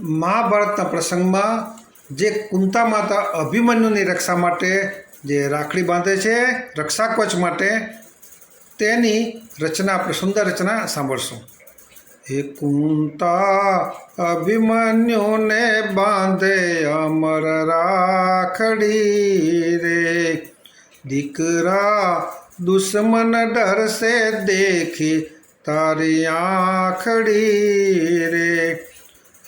મહાભારતના પ્રસંગમાં જે કુંતા માતા અભિમન્યુની રક્ષા માટે જે રાખડી બાંધે છે રક્ષા કવચ માટે, તેની રચના આપણે સુંદર રચના સાંભળશું. હે કુંતા અભિમન્યુને બાંધે અમર રાખડી રે. દીકરા દુશ્મન ડરશે દેખી તારી આખડી રે.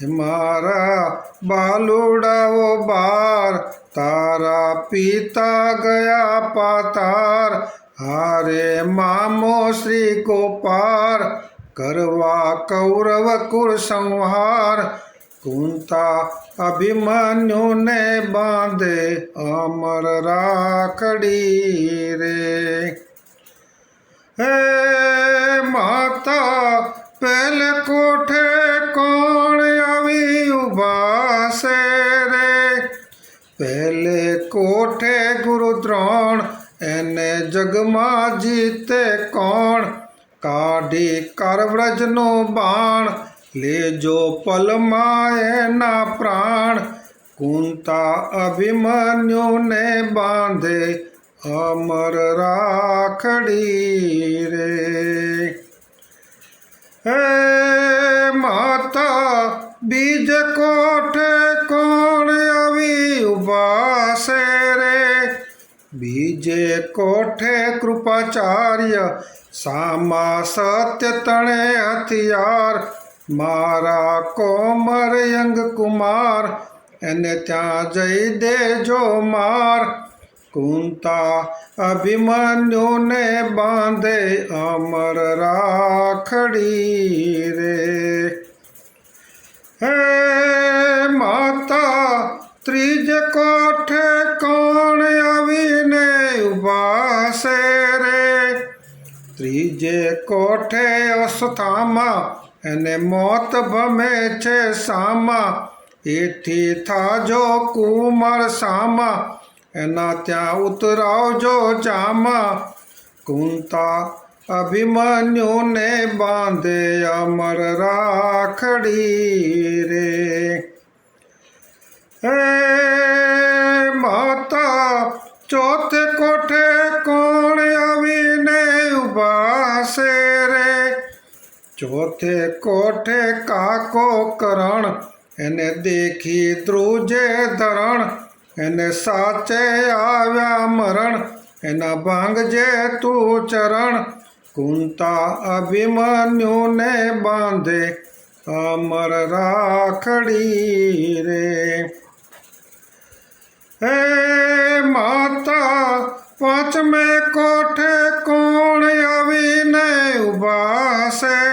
મારા બાલુડાઓ બાર, તારા પિતા ગયા પાતાર. હારે મામો શ્રી ગોપાર, કરવા કૌરવ કુળ સંહાર. કુંતા અભિમન્યુને બાંધે અમર રાખડી રે. હે પહેલે કોઠે ગુરુ દ્રોણ, એને જગમાં જીતે કોણ? કાઢી કરવ્રજનો બાણ, લેજો પલમાં એના પ્રાણ. કુંતા અભિમન્યુને બાંધે, અમર રાખડી રે. હે માતા, બીજ કોઠે કોણ? આવી રે. બીજે કોઠે કૃપાચાર્ય? સામા સત્ય તણે હથિયાર. મારા કોમર યંગ કુમાર, એને ત્યાં જઈ દેજો માર. કુંતા અભિમન્યુને બાંધે અમર રાખડી રે. હે ત્રીજે કોઠે અસ્થામાં એને મોત ભમે છે સામા. એથી થાજો કુમાર સામા, એના ત્યાં ઉતરાવજો ચામા. કુંતા અભિમન્યુને બાંધે અમર રાખડી રે. હે ચોથે કોઠે કાકો કરણ? એને દેખી ધ્રુજે ધરણ. એને સાચે આવ્યા મરણ. એના ભાંગજે તું ચરણ. કુંતા અભિમન્યુને બાંધે અમર રાખડી રે. હે માતા, પાંચમે કોઠે કોણ આવીને ઊભા છે રે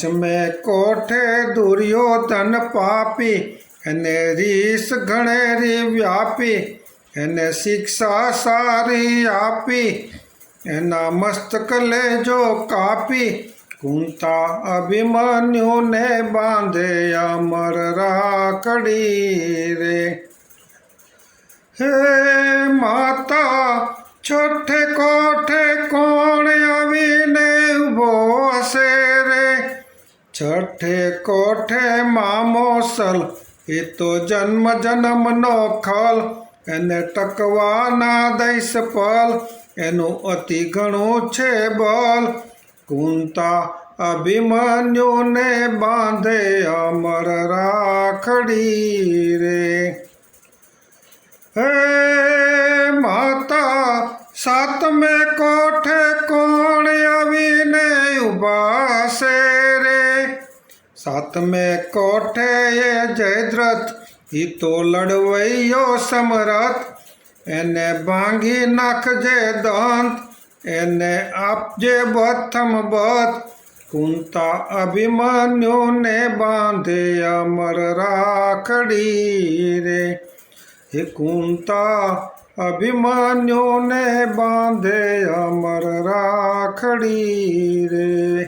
પાંચમે કોઠે દુર્યોધન પાપી એને રીસ ઘણેરી વ્યાપી એને શિક્ષા સારી આપી એના મસ્તક લેજો કાપી કુંતા અભિમન્યુને બાંધે અમર રાખડી રે હે માતા છઠ્ઠે કોઠે કોણ આવીને છઠ્ઠે કોઠે મામોસલ એ તો જન્મ જન્મનો ખલ. એને ટકવાના દૈસ પલ, એનું અતિ ઘણું છે બલ. કુંતા અભિમન્યુને બાંધે અમર રાખડી રે. હે માતા, સાતમે કોઠે કોણ આવીને ઊભા છે રે સાતમે કોઠે એ જયદ્રથ, ઈ તો લડવૈયો સમરથ. એને ભાંગી નાખજે દંત, એને આપજે બથમ બથ. કુંતા અભિમન્યુને બાંધે અમર રાખડી રે. હે કુંતા અભિમન્યુને બાંધે અમર રાખડી રે.